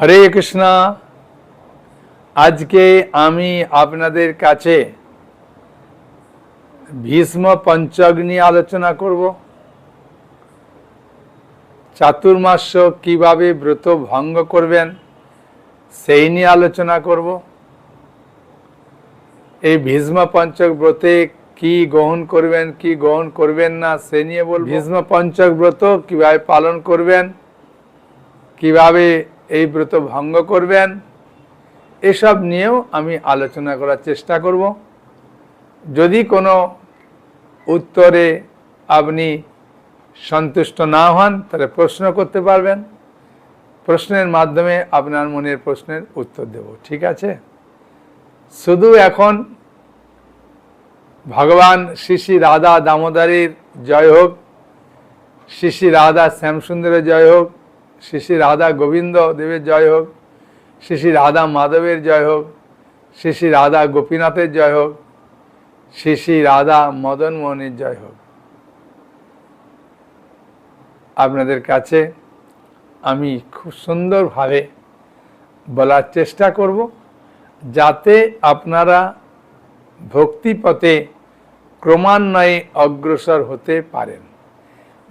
হরে কৃষ্ণ, আজকে আমি আপনাদের কাছে ভীষ্ম পঞ্চক নিয়ে আলোচনা করব। চাতুর্মাস্য কীভাবে ব্রত ভঙ্গ করবেন সেই নিয়ে আলোচনা করব। এই ভীষ্ম পঞ্চক ব্রতে কি গ্রহণ করবেন, কি গ্রহণ করবেন না, সে নিয়ে বল ভীষ্ম পঞ্চক ব্রত কীভাবে পালন করবেন, কীভাবে এই ব্রত ভঙ্গ করবেন। এসব নিয়েও আমি আলোচনা করার চেষ্টা করব। যদি কোনো উত্তরে আপনি সন্তুষ্ট না হন, তাহলে প্রশ্ন করতে পারবেন। প্রশ্নের মাধ্যমে আপনার মনের প্রশ্নের উত্তর দেব, ঠিক আছে? শুধু এখন ভগবান শ্রী শ্রী রাধা দামোদারীর জয় হোক, শ্রী শ্রী রাধা শ্যামসুন্দরের জয় হোক শ্রী শ্রী রাধা গোবিন্দ দেবের জয় হোক, শ্রী শ্রী রাধা মাধবের জয় হোক, শ্রী শ্রী রাধা গোপীনাথের জয় হোক, শ্রী শ্রী রাধা মদন মোহনের জয় হোক। আপনাদের কাছে আমি খুব সুন্দরভাবে বলার চেষ্টা করব যাতে আপনারা ভক্তিপথে ক্রমান্বয়ে অগ্রসর হতে পারেন।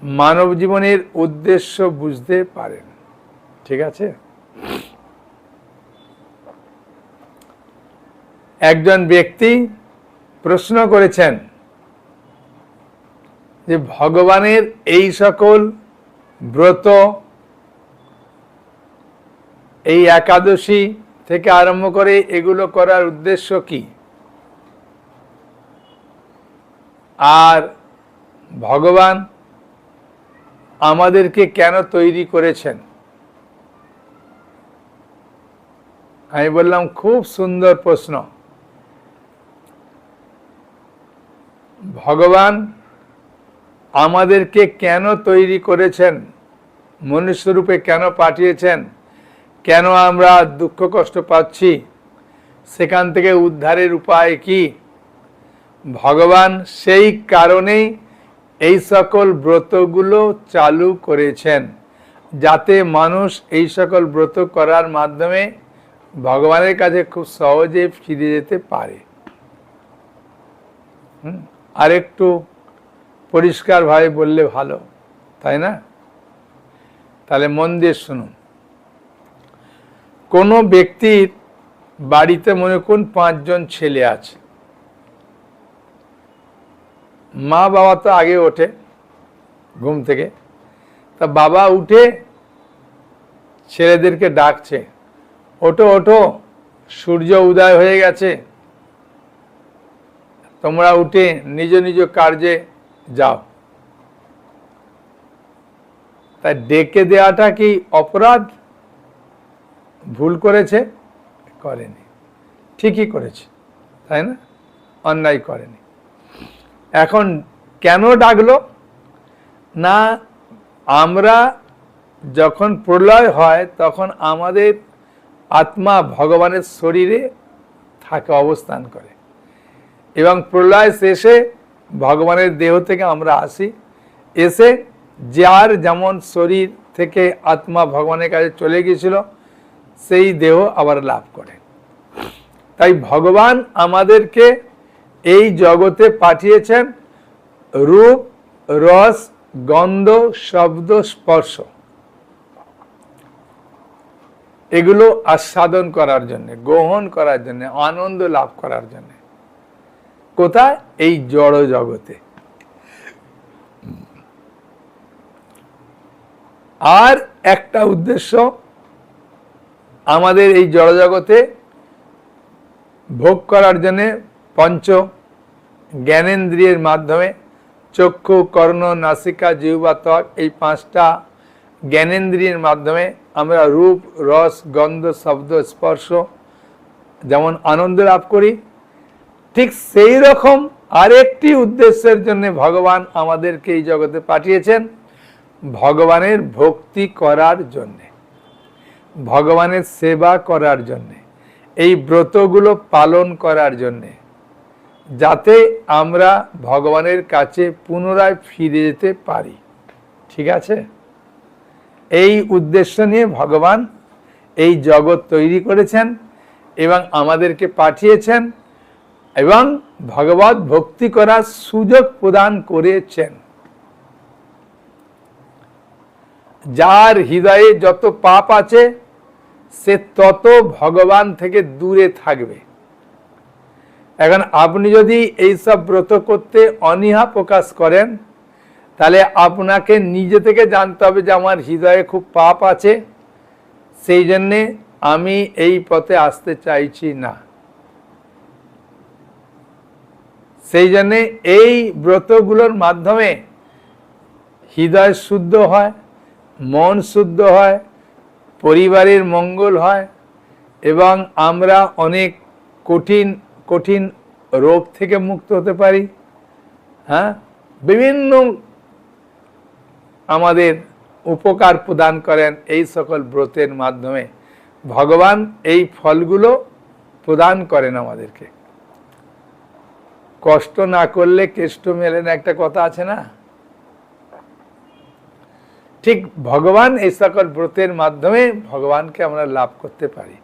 মানব জীবনের উদ্দেশ্য বুঝতে পারেন। ঠিক আছে? একজন ব্যক্তি প্রশ্ন করেছেন যে ভগবানের এই সকল ব্রত এই একাদশী থেকে আরম্ভ করে এগুলো করার উদ্দেশ্য কি? আর ভগবান আমাদেরকে কেন তৈরি করেছেন? আমি বললাম, খুব সুন্দর প্রশ্ন। ভগবান আমাদেরকে কেন তৈরি করেছেন? মনুষ্যরূপে কেন পাঠিয়েছেন? কেন আমরা দুঃখ কষ্ট পাচ্ছি? সেখান থেকে উদ্ধারের উপায় কি? ভগবান সেই কারণেই এই সকল ব্রতগুলো চালু করেছেন, যাতে মানুষ এই সকল ব্রত করার মাধ্যমে ভগবানের কাছে খুব সহজে ফিরে যেতে পারে। আর একটু পরিষ্কারভাবে বললে ভালো, তাই না? তাহলে মন দিয়ে শুনুন। কোনো ব্যক্তির বাড়িতে মনে করুন পাঁচজন ছেলে আছে মা বাবা তো আগে ওঠে ঘুম থেকে। তা বাবা উঠে ছেলেদেরকে ডাকছে, ওঠো ওঠো, সূর্য উদয় হয়ে গেছে। তোমরা উঠে নিজ নিজ কার্যে যাও। তাই ডেকে দেওয়াটা কি অপরাধ? ভুল করেছে? করেনি। ঠিকই করেছে, তাই না? অন্যায় করেনি। এখন কেন ডাকলো? না, আমরা যখন প্রলয় হয়, তখন আমাদের আত্মা ভগবানের শরীরে থাকে, অবস্থান করে। এবং প্রলয় শেষে ভগবানের দেহ থেকে আমরা আসি। এসে যার যেমন শরীর থেকে আত্মা ভগবানের কাছে চলে গিয়েছিল, সেই দেহ আবার লাভ করে। তাই ভগবান আমাদেরকে এই জগতে পাঠিয়েছেন রূপ, রস, গন্ধ, শব্দ, স্পর্শ। এগুলো আস্বাদন করার জন্য, গ্রহণ করার জন্য, আনন্দ লাভ করার জন্য। কোথায়? এই জড় জগতে। আর একটা উদ্দেশ্য, আমাদের এই জড় জগতে ভোগ করার জন্যে পঞ্চ জ্ঞানেন্দ্রিয়ের মাধ্যমে চক্ষু, কর্ণ, নাসিকা, জিহ্বা এই পাঁচটা জ্ঞানেন্দ্রিয়ের মাধ্যমে আমরা রূপ, রস, গন্ধ, শব্দ, স্পর্শ যেমন আনন্দ লাভ করি, ঠিক সেই রকম আরেকটি উদ্দেশ্যের জন্য ভগবান আমাদেরকে এই জগতে পাঠিয়েছেন, ভগবানের ভক্তি করার জন্যে, ভগবানের সেবা করার জন্যে, এই ব্রতগুলো পালন করার জন্যে। যাতে আমরা ভগবানের কাছে পুনরায় ফিরে যেতে পারি। ঠিক আছে? এই উদ্দেশ্য নিয়ে ভগবান এই জগৎ তৈরি করেছেন এবং আমাদেরকে পাঠিয়েছেন এবং ভগবত ভক্তি করার সুযোগ প্রদান করেছেন। যার হৃদয়ে যত পাপ আছে, সে তত ভগবান থেকে দূরে থাকবে। এখন আপনি যদি এইসব ব্রত করতে অনীহা প্রকাশ করেন, তাহলে আপনাকে নিজে থেকে জানতে হবে যে আমার হৃদয়ে খুব পাপ আছে। সেই জন্যে আমি এই পথে আসতে চাইছি না। সেই জন্যে এই ব্রতগুলোর মাধ্যমে হৃদয় শুদ্ধ হয়, মন শুদ্ধ হয়, পরিবারের মঙ্গল হয় এবং আমরা অনেক কঠিন কঠিন রোগ থেকে মুক্ত হতে পারি হ্যাঁ? বিভিন্ন আমাদের উপকার প্রদান করেন এই সকল ব্রতের মাধ্যমে। ভগবান এই ফলগুলো প্রদান করেন আমাদেরকে। কষ্ট না করলে কেষ্ট মেলে না, একটা কথা আছে না? ঠিক ভগবান এই সকল ব্রতের মাধ্যমে ভগবানকে আমরা লাভ করতে পারি।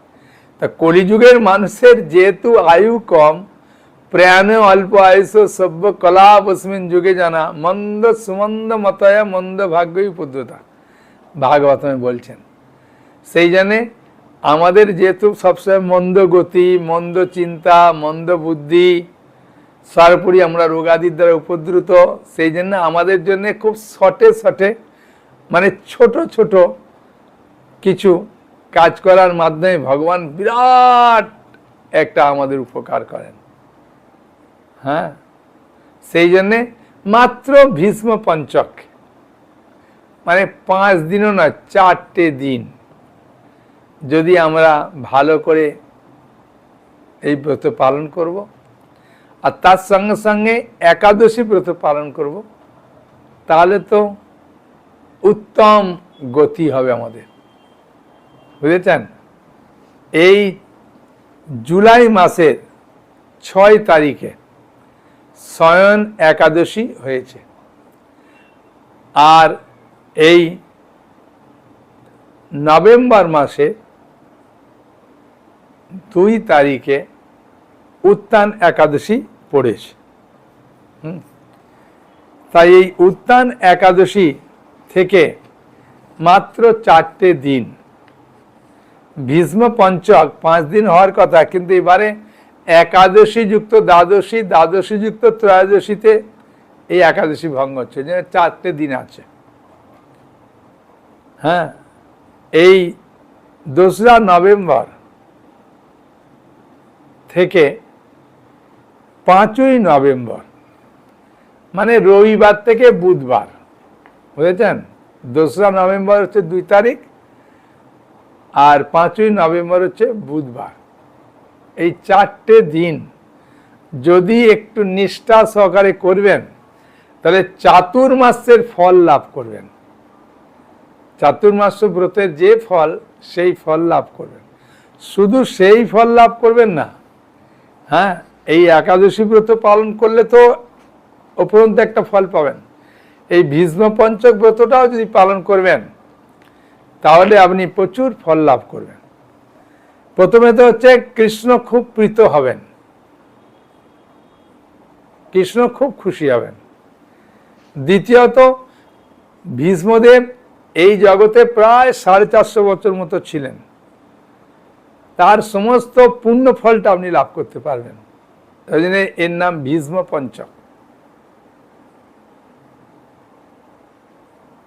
তা কলিযুগের মানুষের যেহেতু আয়ু কম প্রয়াণে অল্প আয়ুষ সভ্য কলা বসমিন যুগে জানা মন্দ সুমন্দ মতয়া মন্দ ভাগ্যই উপদ্রতা ভাগবতমে বলছেন। সেই জন্যে আমাদের যেহেতু সবসময় মন্দ গতি, মন্দ চিন্তা, মন্দ বুদ্ধি, সর্বোপরি আমরা রোগাদির দ্বারা উপদ্রুত, সেই জন্য আমাদের জন্য খুব শটে শটে মানে ছোট ছোট কিছু কাজ করার মাধ্যমে ভগবান বিরাট একটা আমাদের উপকার করেন। হ্যাঁ? সেই জন্যে মাত্র ভীষ্ম পঞ্চক। মানে পাঁচ দিনও নয়, চারটে দিন। যদি আমরা ভালো করে এই ব্রত পালন করব, আর তার সঙ্গে সঙ্গে একাদশী ব্রত পালন করব, তাহলে তো উত্তম গতি হবে আমাদের। বুঝেছেন? এই জুলাই মাসের ছয় তারিখে শয়ন একাদশী হয়েছে। আর এই নভেম্বর মাসে দুই তারিখে উত্তান একাদশী পড়েছে। তাই এই উত্তান একাদশী থেকে মাত্র চারটে দিন ভীষ্ম পঞ্চক, পাঁচ দিন হওয়ার কথা, কিন্তু এবারে একাদশী যুক্ত দ্বাদশী দ্বাদশী যুক্ত ত্রয়োদশীতে এই একাদশী ভঙ্গ হচ্ছে যে চারটে দিন আছে। হ্যাঁ এই দোসরা নভেম্বর থেকে পাঁচই নভেম্বর মানে রবিবার থেকে বুধবার, বুঝেছেন? দোসরা নভেম্বর হচ্ছে দুই তারিখ আর পাঁচই নভেম্বর হচ্ছে বুধবার। এই চারটে দিন যদি একটু নিষ্ঠা সহকারে করবেন, তাহলে চাতুর্মাসের ফল লাভ করবেন। চাতুর্মাস ব্রতের যে ফল, সেই ফল লাভ করবেন। শুধু সেই ফল লাভ করবেন না হ্যাঁ এই একাদশী ব্রত পালন করলে তো উপরন্ত একটা ফল পাবেন। এই ভীষ্ম পঞ্চক ব্রতটাও যদি পালন করবেন তাহলে আপনি প্রচুর ফল লাভ করবেন। প্রথমে তো হচ্ছে কৃষ্ণ খুব প্রীত হবেন। কৃষ্ণ খুব খুশি হবেন। দ্বিতীয়ত, ভীষ্মদেব এই জগতে প্রায় সাড়ে চারশো বছর মতো ছিলেন। তার সমস্ত পূর্ণ ফলটা আপনি লাভ করতে পারবেন। ওই জন্য এর নাম ভীষ্ম পঞ্চক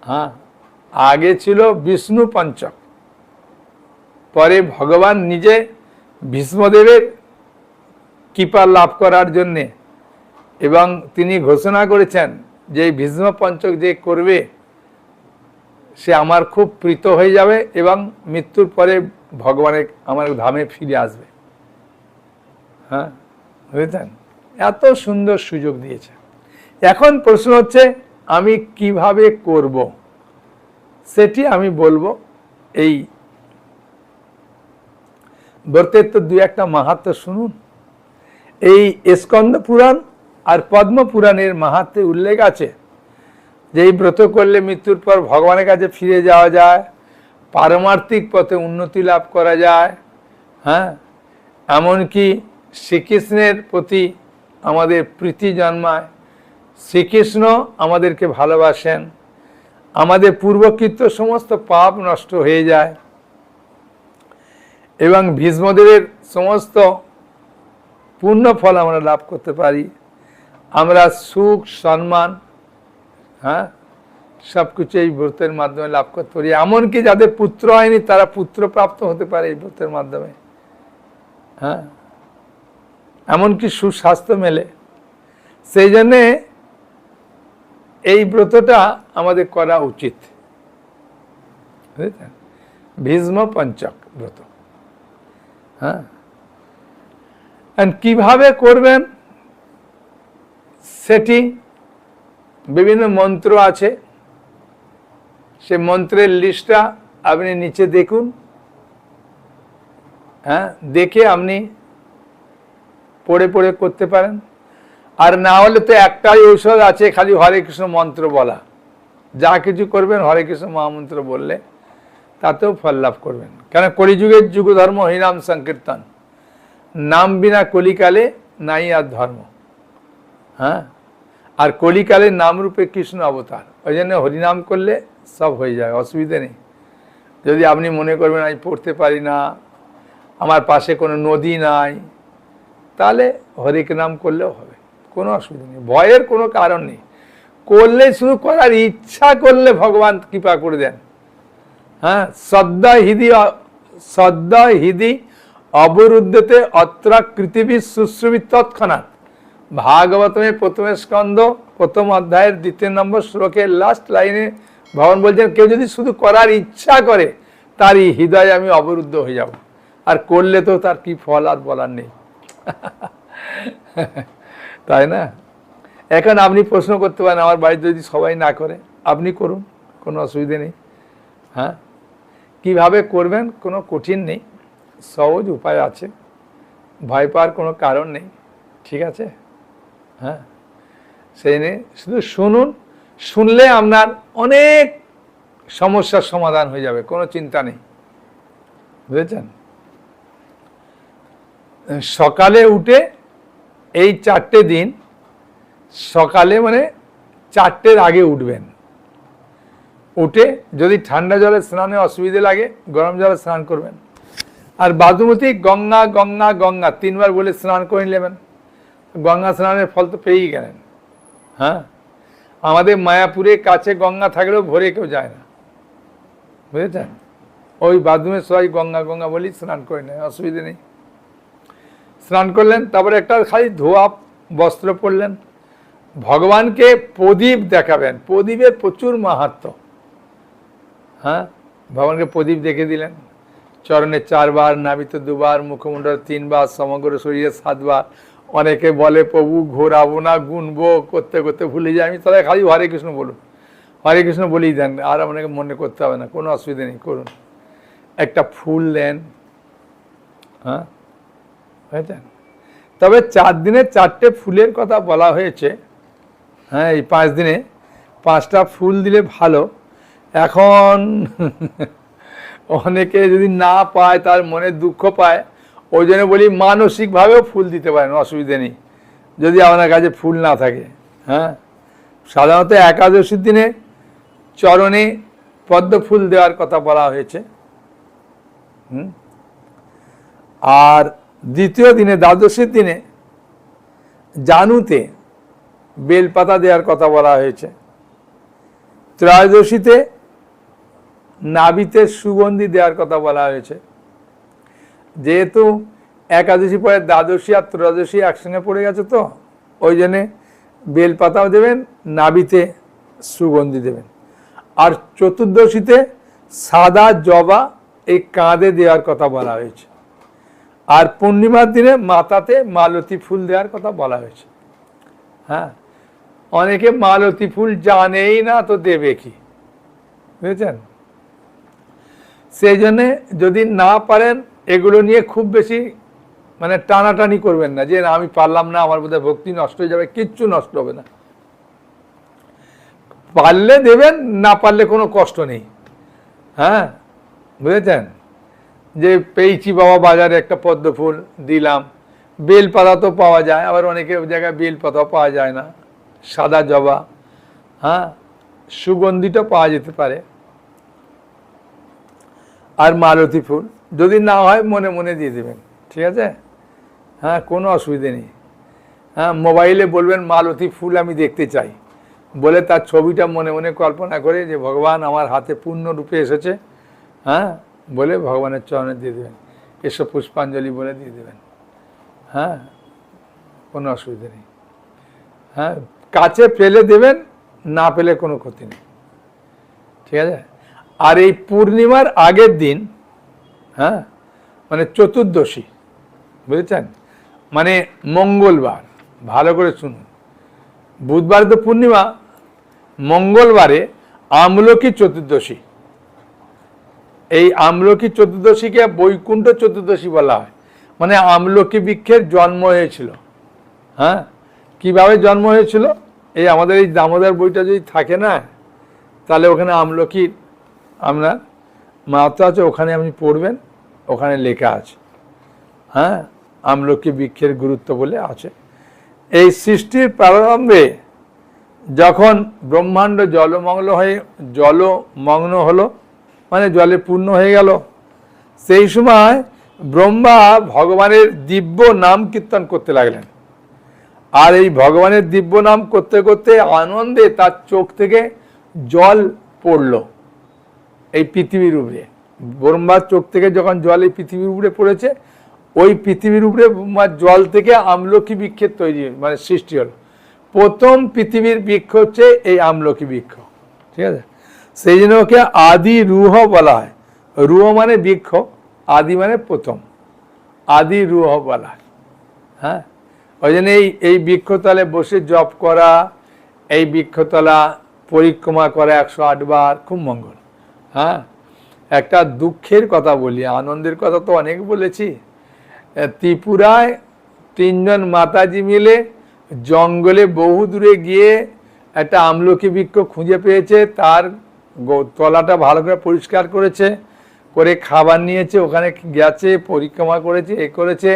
হ্যাঁ আগে ছিল বিষ্ণু পঞ্চক। পরে ভগবান নিজে ভীষ্মদেবের কৃপা লাভ করার জন্যে এবং তিনি ঘোষণা করেছেন যে ভীষ্ম পঞ্চক যে করবে, সে আমার খুব প্রীত হয়ে যাবে এবং মৃত্যুর পরে ভগবানের আমার ধামে ফিরে আসবে। হ্যাঁ বুঝেছেন? এত সুন্দর সুযোগ দিয়েছে। এখন প্রশ্ন হচ্ছে, আমি কীভাবে করব? সেটি আমি বলব এই। ব্রতের তো দু একটা মাহাত্ম শুনুন। এই স্কন্দ পুরাণ আর পদ্ম পুরাণের মাহাত্মে উল্লেখ আছে যে এই ব্রত করলে মৃত্যুর পর ভগবানের কাছে ফিরে যাওয়া যায়, পারমার্থিক পথে উন্নতি লাভ করা যায় হ্যাঁ? এমনকি শ্রীকৃষ্ণের প্রতি আমাদের প্রীতি জন্মায়। শ্রীকৃষ্ণ আমাদেরকে ভালোবাসেন। আমাদের পূর্বকৃত সমস্ত পাপ নষ্ট হয়ে যায়। এবং ভীষ্মদেবের সমস্ত পূর্ণ ফল আমরা লাভ করতে পারি। আমরা সুখ, সম্মান হ্যাঁ সব কিছু এই ব্রতের মাধ্যমে লাভ করতে পারি। এমনকি যাদের পুত্র হয়নি, তারা পুত্র প্রাপ্ত হতে পারে এই ব্রতের মাধ্যমে। হ্যাঁ এমনকি সুস্বাস্থ্য মেলে। সেই জন্যে এই ব্রতটা আমাদের করা উচিত। ভীষ্ম পঞ্চক ব্রত। হ্যাঁ? কীভাবে করবেন? সেটি বিভিন্ন মন্ত্র আছে। সে মন্ত্রের লিস্টটা আপনি নিচে দেখুন। হ্যাঁ? দেখে আপনি পড়ে পড়ে করতে পারেন। আর না হলে তো একটাই ঔষধ আছে, খালি হরে কৃষ্ণ মন্ত্র বলা। যা কিছু করবেন, হরে কৃষ্ণ মহামন্ত্র বললে তাতেও ফল লাভ করবেন। কেন? কলিযুগের যুগ ধর্ম, হরিনাম সংকীর্তন। নাম বিনা কলিকালে নাই আর ধর্ম। হ্যাঁ? আর কলিকালে নামরূপে কৃষ্ণ অবতার। ওই জন্য হরিনাম করলে সব হয়ে যায়, অসুবিধে নেই। যদি আপনি মনে করবেন, আমি পড়তে পারি না, আমার পাশে কোনো নদী নাই, তাহলে হরিকে নাম করলেও হবে। কোনো অসুবিধা নেই। ভয়ের কোনো কারণ নেই। করলে শুধু করার ইচ্ছা করলে ভগবান কৃপা করে দেন। হ্যাঁ শ্রদ্ধা হিদি শ্রদ্ধা হিদি অবরুদ্ধতে অত্রা পৃথিবী সুশ্রবী তৎক্ষণাৎ। ভাগবতমের প্রথমে স্কন্ধ, প্রথম অধ্যায়ের দ্বিতীয় নম্বর শ্লোকের লাস্ট লাইনে ভগবান বলছেন, কেউ যদি শুধু করার ইচ্ছা করে তার এই হৃদয়ে আমি অবরুদ্ধ হয়ে যাব। আর করলে তো তার কি ফল আর বলার নেই। তাই না? এখন আপনি প্রশ্ন করতে পারেন, আমার বাড়িতে যদি সবাই না করে, আপনি করুন, কোনো অসুবিধে নেই। হ্যাঁ? কীভাবে করবেন কোনো কঠিন নেই, সহজ উপায় আছে। ভয় পাওয়ার কোনো কারণ নেই, ঠিক আছে? হ্যাঁ? সেই নিয়ে শুধু শুনুন, শুনলে আপনার অনেক সমস্যার সমাধান হয়ে যাবে, কোনো চিন্তা নেই। বুঝেছেন? সকালে উঠে এই চারটে দিন সকালে মানে চারটের আগে উঠবেন। উঠে যদি ঠান্ডা জলে স্নানে অসুবিধে লাগে, গরম জলে স্নান করবেন। আর বাদুমতি গঙ্গা গঙ্গা গঙ্গা তিনবার বলে স্নান করে নেবেন। গঙ্গা স্নানের ফল তো পেয়েই গেলেন। হ্যাঁ? আমাদের মায়াপুরে কাছে গঙ্গা থাকলেও ভরে কেউ যায় না। বুঝেছেন? ওই বাথরুমে সবাই গঙ্গা গঙ্গা বলি স্নান করে নেয়, অসুবিধে নেই। স্নান করলেন, তারপরে একটা খালি ধোয়া, বস্ত্র পরলেন। ভগবানকে প্রদীপ দেখাবেন প্রদীপের প্রচুর মাহাত্ম। হ্যাঁ? ভগবানকে প্রদীপ দেখে দিলেন। চরণে চারবার নাবিত দুবার মুখমণ্ডল তিনবার, সমগ্র শরীরে সাতবার। অনেকে বলে, প্রভু, ঘোরাবো না, গুনবো, করতে করতে ভুলে যাই। আমি তাহলে খালি হরে কৃষ্ণ বলুন। হরে কৃষ্ণ বলেই দেন, আর আপনাকে মনে করতে হবে না, কোনো অসুবিধা নেই, করুন। একটা ফুল দেন হ্যাঁ? বুঝেছেন তবে চার দিনে চারটে ফুলের কথা বলা হয়েছে। হ্যাঁ এই পাঁচ দিনে পাঁচটা ফুল দিলে ভালো। এখন অনেকে যদি না পায়, তার মনে দুঃখ পায়। ওই জন্য বলি মানসিকভাবেও ফুল দিতে পারেন, অসুবিধে নেই। যদি আপনার কাছে ফুল না থাকে হ্যাঁ? সাধারণত একাদশীর দিনে চরণে পদ্ম ফুল দেওয়ার কথা বলা হয়েছে। হুম? আর দ্বিতীয় দিনে, দ্বাদশীর দিনে জানুতে বেলপাতা দেওয়ার কথা বলা হয়েছে। ত্রয়োদশীতে নাবিতে সুগন্ধি দেওয়ার কথা বলা হয়েছে। যেহেতু একাদশী পরে দ্বাদশী আর ত্রয়োদশী একসঙ্গে পড়ে গেছে তো, ওই জন্যে বেলপাতাও দেবেন, নাবিতে সুগন্ধি দেবেন। আর চতুর্দশীতে সাদা জবা এই কাঁধে দেওয়ার কথা বলা হয়েছে। আর পূর্ণিমার দিনে মাথাতে মালতী ফুল দেওয়ার কথা বলা হয়েছে। হ্যাঁ? অনেকে মালতী ফুল জানেই না তো দেবে কি? বুঝেছেন? সেই জন্যে যদি না পারেন, এগুলো নিয়ে খুব বেশি মানে টানাটানি করবেন না যে আমি পারলাম না, আমার বোধহয় ভক্তি নষ্ট হয়ে যাবে, কিচ্ছু নষ্ট হবে না। পারলে দেবেন, না পারলে কোনো কষ্ট নেই। হ্যাঁ? বুঝেছেন? যে পেয়েছি বাবা বাজারে একটা পদ্ম ফুল দিলাম। বেল পাতা তো পাওয়া যায়, আবার অনেকে জায়গায় বেল পাতা পাওয়া যায় না। সাদা জবা হ্যাঁ? সুগন্ধিটা পাওয়া যেতে পারে। আর মালতী ফুল, যদি না হয় মনে মনে দিয়ে দেবেন, ঠিক আছে? হ্যাঁ কোনো অসুবিধে নেই। হ্যাঁ মোবাইলে বলবেন, মালতী ফুল আমি দেখতে চাই। বলে তার ছবিটা মনে মনে কল্পনা করে যে, ভগবান, আমার হাতে পূর্ণরূপে এসেছে। হ্যাঁ? বলে ভগবানের চরণে দিয়ে দেবেন। এসব পুষ্পাঞ্জলি বলে দিয়ে দেবেন। হ্যাঁ? কোনো অসুবিধা নেই। হ্যাঁ? কাছে পেলে দেবেন, না পেলে কোনো ক্ষতি নেই। ঠিক আছে? আর এই পূর্ণিমার আগের দিন হ্যাঁ? মানে চতুর্দশী, বুঝেছেন? মানে মঙ্গলবার, ভালো করে শুনুন। বুধবার তো পূর্ণিমা, মঙ্গলবারে আমলকি চতুর্দশী। এই আমলকি চতুর্দশীকে বৈকুণ্ঠ চতুর্দশী বলা হয়। মানে আমলকি বৃক্ষের জন্ম হয়েছিল। হ্যাঁ? কীভাবে জন্ম হয়েছিল? এই আমাদের এই দামোদর বইটা যদি থাকে না, তাহলে ওখানে আমলকির আপনার মাহাত্ম আছে, ওখানে আপনি পড়বেন, ওখানে লেখা আছে। হ্যাঁ? আমলকি বৃক্ষের গুরুত্ব বলে আছে। এই সৃষ্টির প্রারম্ভে যখন ব্রহ্মাণ্ড জলমগ্ন হয়ে, জলমগ্ন হলো মানে জলে পূর্ণ হয়ে গেল। সেই সময় ব্রহ্মা ভগবানের দিব্য নাম কীর্তন করতে লাগলেন। আর এই ভগবানের দিব্য নাম করতে করতে আনন্দে তার চোখ থেকে জল পড়ল এই পৃথিবীর উপরে। ব্রহ্মার চোখ থেকে যখন জল এই পৃথিবীর উপরে পড়েছে, ওই পৃথিবীর উপরে জল থেকে আমলকি বৃক্ষের তৈরি মানে সৃষ্টি হলো। প্রথম পৃথিবীর বৃক্ষ হচ্ছে এই আমলকি বৃক্ষ। ঠিক আছে? সেই জন্য ওকে আদি রুহ বলা হয়। রুহ মানে বৃক্ষ, আদি মানে প্রথম। আদি রুহ বলা হয়। হ্যাঁ? ওই জন্য এই এই বৃক্ষতলে বসে জপ করা, এই বৃক্ষতলা পরিক্রমা করা একশো আটবার খুব মঙ্গল। হ্যাঁ? একটা দুঃখের কথা বলি, আনন্দের কথা তো অনেক বলেছি। ত্রিপুরায় তিনজন মাতাজি মিলে জঙ্গলে বহু দূরে গিয়ে একটা আমলকি বৃক্ষ খুঁজে পেয়েছে, তার তলাটা ভালো করে পরিষ্কার করেছে, করে খাবার নিয়েছে, ওখানে গেছে, পরিক্রমা করেছে, এ করেছে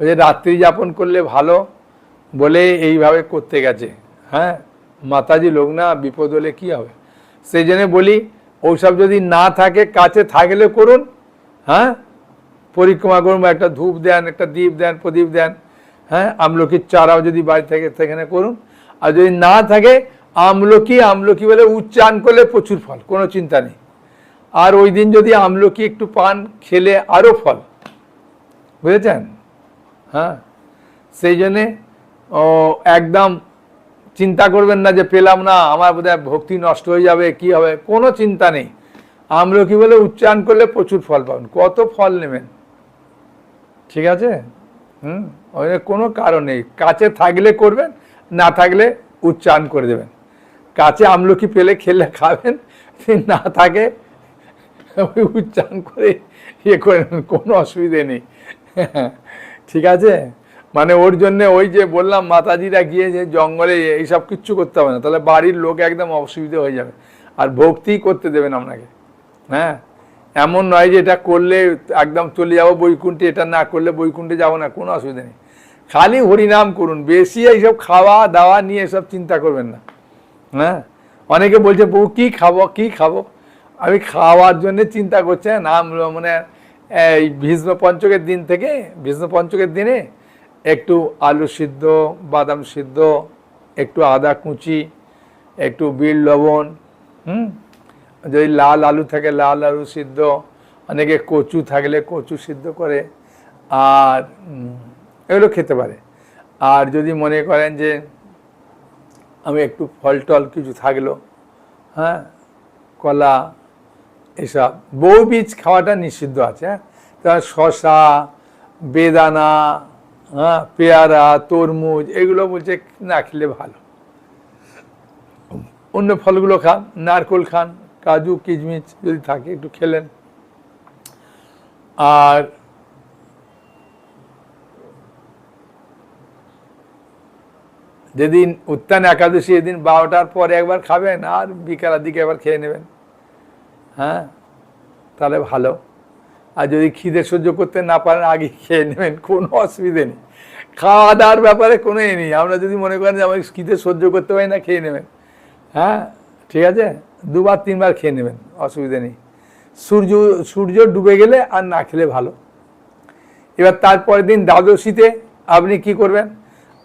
ওই যে রাত্রি যাপন করলে ভালো বলে এইভাবে করতে গেছে। হ্যাঁ মাতাজি লোক না, বিপদ হলে কী হবে? সেই জন্য বলি ওইসব যদি না থাকে, কাছে থাকলে করুন হ্যাঁ? পরিক্রমা করুন, বা একটা ধূপ দেন, একটা দ্বীপ দেন, প্রদীপ দেন হ্যাঁ? আমলকির চারাও যদি বাড়ি থেকে সেখানে করুন। আর যদি না থাকে আমলকি আমলকি বলে উচ্চারণ করলে প্রচুর ফল, কোনো চিন্তা নেই। আর ওই দিন যদি আমলকি একটু পান, খেলে আরও ফল। বুঝেছেন? হ্যাঁ? সেই জন্যে একদম চিন্তা করবেন না যে পেলাম না, আমার বোধহয় ভক্তি নষ্ট হয়ে যাবে, কি হবে, কোনো চিন্তা নেই। আমলকি বলে উচ্চারণ করলে প্রচুর ফল পাবেন, কত ফল নেবেন। ঠিক আছে? হুম? ওই কোনো কারণ নেই, কাছে থাকলে করবেন, না থাকলে উচ্চারণ করে দেবেন। কাছে আমলকি পেলে খেলে খাবেন না থাকে উচ্চারণ করে ইয়ে করে কোনো অসুবিধে নেই। ঠিক আছে? মানে ওর জন্য ওই যে বললাম, মাতাজিরা গিয়ে যে জঙ্গলে এইসব কিচ্ছু করতে হবে না, তাহলে বাড়ির লোক একদম অসুবিধা হয়ে যাবে। আর ভক্তি করতে দেবেন আপনাকে। হ্যাঁ? এমন নয় যে এটা করলে একদম চলে যাব বৈকুণ্ঠে, এটা না করলে বৈকুণ্ঠে যাব না, কোনো অসুবিধা নেই। খালি হরিনাম করুন, বেশি এইসব খাওয়া দাওয়া নিয়ে এসব চিন্তা করবেন না। হ্যাঁ? অনেকে বলছে বউ কী খাব কী খাব? আমি খাওয়ার জন্য চিন্তা করছে নাম মানে এই ভীষ্ম পঞ্চকের দিন থেকে ভীষ্ম পঞ্চকের দিনে একটু আলু সিদ্ধ, বাদাম সিদ্ধ, একটু আদা কুচি, একটু বিল লবণ, হুম? যদি লাল আলু থাকে, লাল আলু সিদ্ধ, অনেকে কচু থাকলে কচু সিদ্ধ করে, আর এগুলো খেতে পারে। আর যদি মনে করেন যে আমি একটু ফল টল কিছু থাকল হ্যাঁ? কলা, এসব। বউ বীজ খাওয়াটা নিষিদ্ধ আছে হ্যাঁ? তার শশা বেদানা হ্যাঁ? পেয়ারা, তরমুজ, এগুলো বলছে না খেলে ভালো। অন্য ফলগুলো খান, নারকোল খান, কাজু কিচমিচ যদি থাকে একটু খেলেন। আর যেদিন উত্তান একাদশী, এদিন বারোটার পরে একবার খাবেন আর বিকালের দিকে একবার খেয়ে নেবেন। হ্যাঁ? তাহলে ভালো। আর যদি খিদে সহ্য করতে না পারেন, আগে খেয়ে নেবেন, কোনো অসুবিধে নেই। খাওয়া দাওয়ার ব্যাপারে কোনো এ নেই। আমরা যদি মনে করেন যে আমার খিদে সহ্য করতে পারি না, খেয়ে নেবেন। হ্যাঁ? ঠিক আছে? দুবার, তিনবার খেয়ে নেবেন, অসুবিধে নেই। সূর্য সূর্য ডুবে গেলে আর না খেলে ভালো। এবার তারপরের দিন দ্বাদশীতে আপনি কি করবেন?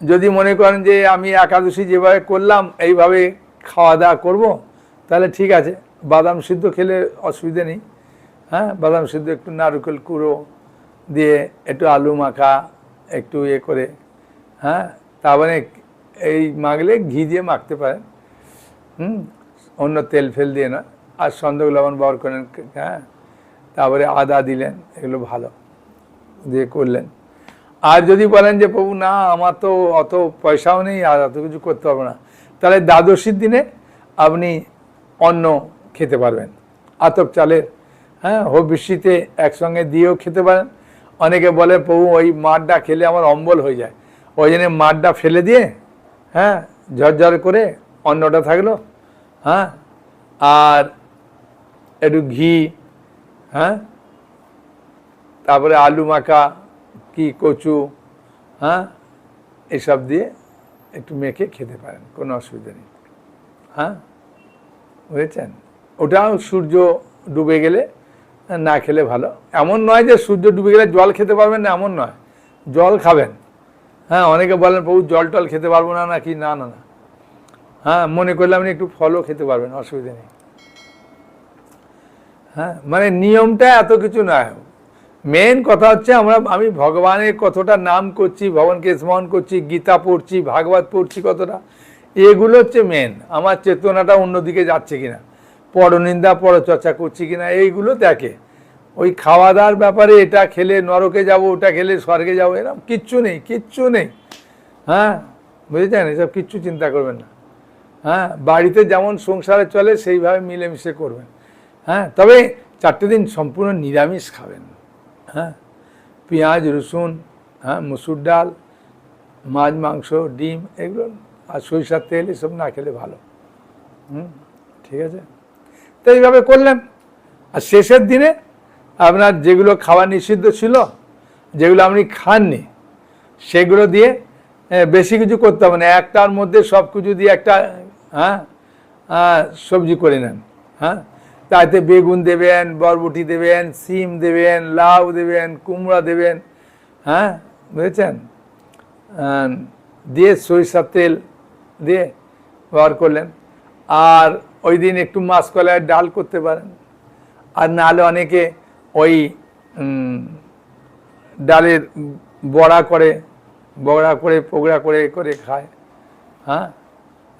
যদি মনে করেন যে আমি একাদশী যেভাবে করলাম, এইভাবে খাওয়া দাওয়া করব, তাহলে ঠিক আছে। বাদাম সিদ্ধ খেলে অসুবিধে নেই। হ্যাঁ বাদাম সিদ্ধ একটু নারকেল কুড়ো দিয়ে একটু আলু মাখা, একটু ইয়ে করে হ্যাঁ তারপরে এই মাখলে ঘি দিয়ে মাখতে পারেন। হুম, অন্য তেল ফেল দিয়ে না আর সন্দেহ লবণ ব্যবহার করেন হ্যাঁ তারপরে আদা দিলেন, এগুলো ভালো দিয়ে করলেন। আর যদি বলেন যে, প্রভু, না, আমার তো অত পয়সাও নেই, আর অত কিছু করতে পারব না। তাহলে দ্বাদশীর দিনে আপনি অন্ন খেতে পারবেন, আতপ চালের। হ্যাঁ হবিষ্যিতে একসঙ্গে দিয়েও খেতে পারেন। অনেকে বলে, প্রভু, ওই মাঠটা খেলে আমার অম্বল হয়ে যায়। ওই জন্য মাঠটা ফেলে দিয়ে হ্যাঁ ঝরঝর করে অন্নটা থাকল। হ্যাঁ আর একটু ঘি হ্যাঁ তারপরে আলু মাখা কি, কচু হ্যাঁ? এসব দিয়ে একটু মেখে খেতে পারেন, কোনো অসুবিধা নেই। হ্যাঁ? বুঝেছেন? ওটাও সূর্য ডুবে গেলে না খেলে ভালো। এমন নয় যে সূর্য ডুবে গেলে জল খেতে পারবেন না, এমন নয়। জল খাবেন। হ্যাঁ অনেকে বলেন, প্রভু, জল টল খেতে পারব না, নাকি? না না না। হ্যাঁ মনে করলে আপনি একটু ফলও খেতে পারবেন, অসুবিধা নেই। হ্যাঁ মানে নিয়মটা এত কিছু নয়। মেন কথা হচ্ছে আমরা, আমি ভগবানের কতটা নাম করছি, ভগবানকে স্মরণ করছি, গীতা পড়ছি, ভাগবত পড়ছি কতটা, এগুলো হচ্ছে মেন আমার চেতনাটা অন্যদিকে যাচ্ছে কিনা, পরনিন্দা, পরচর্চা করছি কিনা, এইগুলো দেখে। ওই খাওয়া দাওয়ার ব্যাপারে এটা খেলে নরকে যাব, ওটা খেলে স্বর্গে যাব এরকম কিচ্ছু নেই কিচ্ছু নেই। হ্যাঁ বুঝেছেন? এসব কিচ্ছু চিন্তা করবেন না। হ্যাঁ বাড়িতে যেমন সংসারে চলে, সেইভাবে মিলেমিশে করবেন। হ্যাঁ তবে চারটে দিন সম্পূর্ণ নিরামিষ খাবেন হ্যাঁ? পেঁয়াজ, রসুন হ্যাঁ মুসুর ডাল, মাছ, মাংস, ডিম, এগুলো আর সরিষার তেল এসব না খেলে ভালো। হুম, ঠিক আছে? তো এইভাবে করলেন। আর শেষের দিনে আপনার যেগুলো খাওয়া নিষিদ্ধ ছিল, যেগুলো আপনি খাননি, সেগুলো দিয়ে বেশি কিছু করতে হবে না। একটার মধ্যে সব কিছু দিয়ে একটা হ্যাঁ সবজি করে নেন হ্যাঁ? তাতে বেগুন দেবেন, বরবটি দেবেন, সিম দেবেন, লাউ দেবেন, কুমড়া দেবেন হ্যাঁ? বুঝেছেন? দিয়ে সরিষার তেল দিয়ে ব্যবহার করলেন। আর ওই দিন একটু মাছ কলার ডাল করতে পারেন। আর নাহলে অনেকে ওই ডালের বড়া করে বড়া করে, পোগড়া করে করে খায়। হ্যাঁ?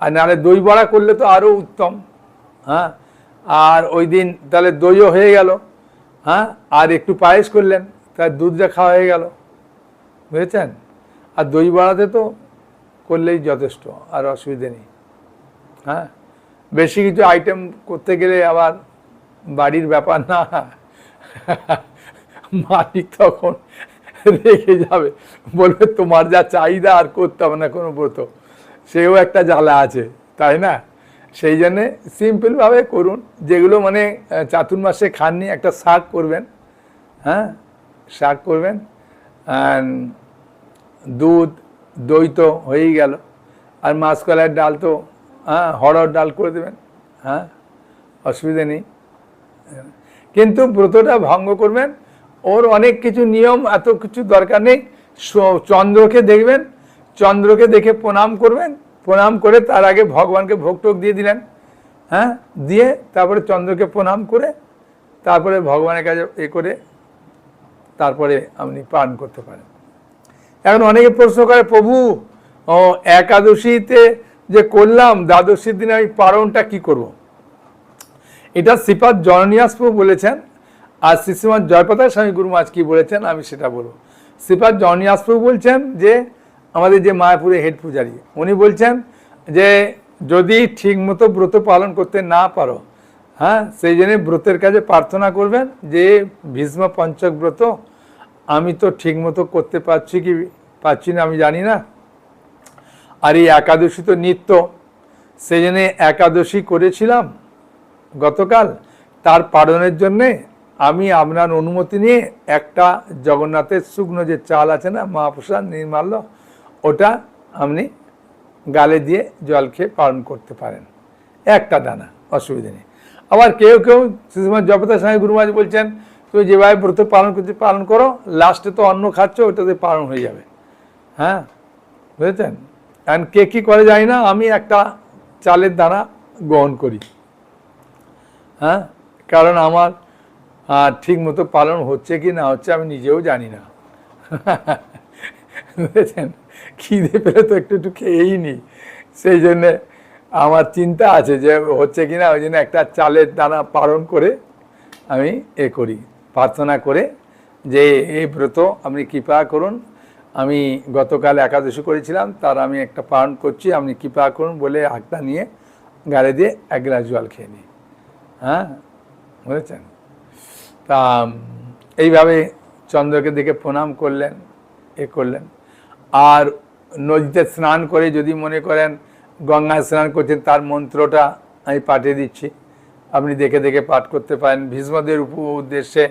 আর নাহলে দই বড়া করলে তো আরও উত্তম। হ্যাঁ? আর ওই দিন তাহলে দইও হয়ে গেল হ্যাঁ? আর একটু পায়েস করলেন, তার দুধটা খাওয়া হয়ে গেল। বুঝেছেন? আর দই বড়াতে তো করলেই যথেষ্ট, আর অসুবিধে নেই হ্যাঁ? বেশি কিছু আইটেম করতে গেলে আবার বাড়ির ব্যাপার না, মালিক তখন রেখে যাবে, বলবে তোমার যা চাহিদা আর করতে হবে না কোনো ব্রত, সেও একটা জ্বালা আছে, তাই না? সেই জন্যে সিম্পলভাবে করুন। যেগুলো মানে চাতুর্মাসে খাননি, একটা শাক করবেন। হ্যাঁ? শাক করবেন। দুধ, দই তো হয়েই গেল। আর মাসকলার ডাল তো হ্যাঁ হরড় ডাল করে দেবেন। হ্যাঁ? অসুবিধা নেই। কিন্তু ব্রতটা ভঙ্গ করবেন। ওর অনেক কিছু নিয়ম, এত কিছু দরকার নেই। চন্দ্রকে দেখবেন। চন্দ্রকে দেখে প্রণাম করবেন। প্রণাম করে তার আগে ভগবানকে ভোগ টোক দিয়ে দিলেন হ্যাঁ? দিয়ে তারপরে চন্দ্রকে প্রণাম করে তারপরে ভগবানের কাছে এ করে তারপরে আপনি পান করতে পারেন। এখন অনেকে প্রশ্ন করে, প্রভু, ও একাদশীতে যে করলাম, দ্বাদশীর দিনে আমি পারণটা কি করব। এটা শ্রীপাদ জননিয়াসপু বলেছেন আর শ্রীশ্রীমান জয়প্রতাপ স্বামী গুরু মাছ কি বলেছেন আমি সেটা বলব। শ্রীপাদ জননিয়াসপু বলছেন যে আমাদের যে মায়াপুরে হেড পূজারী, উনি বলছেন যে যদি ঠিকমতো ব্রত পালন করতে না পারো হ্যাঁ সেই জন্য ব্রতের কাছে প্রার্থনা করবেন যে ভীষ্ম পঞ্চক ব্রত আমি তো ঠিকমতো করতে পারছি কি পারছি না আমি জানি না। আর এই একাদশী তো নিত্য, সেই জন্যে একাদশী করেছিলাম গতকাল। তার পালনের জন্যে আমি আপনার অনুমতি নিয়ে একটা জগন্নাথের শুকনো যে চাল আছে না, মহাপ্রসাদ নির্মাল্য ওটা আপনি গালে দিয়ে জল খেয়ে পালন করতে পারেন। একটা দানা, অসুবিধা নেই। আবার কেউ কেউ শ্রীমান জগতার স্বামী গুরুমাজ বলছেন, তুমি যেভাবে ব্রত পালন করতে, পালন করো লাস্টে তো অন্ন খাচ্ছ, ওটাতে পালন হয়ে যাবে। হ্যাঁ বুঝেছেন? অ্যান্ড কে কী করে যায় না, আমি একটা চালের দানা গ্রহণ করি। হ্যাঁ কারণ আমার ঠিক মতো পালন হচ্ছে কি না হচ্ছে আমি নিজেও জানি না। বুঝেছেন? খিদে পেলে তো একটু একটু খেয়েই নি সেই জন্যে আমার চিন্তা আছে যে হচ্ছে কি না ওই জন্য একটা চালের দানা পালন করে আমি এ করি। প্রার্থনা করে যে এই ব্রত, আপনি কৃপা করুন। আমি গতকাল একাদশী করেছিলাম, তার আমি একটা পালন করছি, আপনি কৃপা করুন বলে হাতটা নিয়ে গাড়ি দিয়ে এক গ্লাস জল খেয়ে নিই। হ্যাঁ বুঝেছেন? তা, এইভাবে চন্দ্রকে দেখে প্রণাম করলেন, এ করলেন। আর নদীতে স্নান করে যদি মনে করেন গঙ্গায় স্নান করছেন তার মন্ত্রটা আমি পাঠিয়ে দিচ্ছি। আপনি দেখে দেখে পাঠ করতে পারেন। ভীষ্মদের উপ উদ্দেশ্যে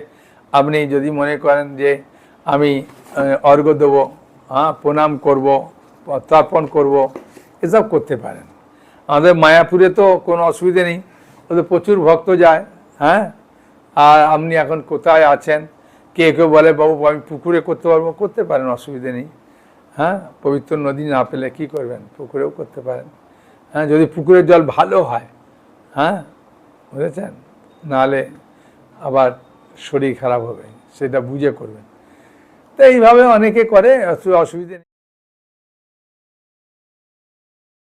আপনি যদি মনে করেন যে আমি আহ, অর্ঘ্য দেবো হ্যাঁ প্রণাম করব তর্পণ করব এসব করতে পারেন। আমাদের মায়াপুরে তো কোনো অসুবিধে নেই। ওদের প্রচুর ভক্ত যায় হ্যাঁ? আর আপনি এখন কোথায় আছেন? কে কেউ বলে বাবু আমি পুকুরে করতে পারব? করতে পারেন অসুবিধে নেই। হ্যাঁ? পবিত্র নদী না পেলে কী করবেন? পুকুরেও করতে পারেন। হ্যাঁ যদি পুকুরের জল ভালো হয় হ্যাঁ? বুঝেছেন? নাহলে আবার শরীর খারাপ হবে, সেটা বুঝে করবেন। তো এইভাবে অনেকে করে অসু- অসুবিধে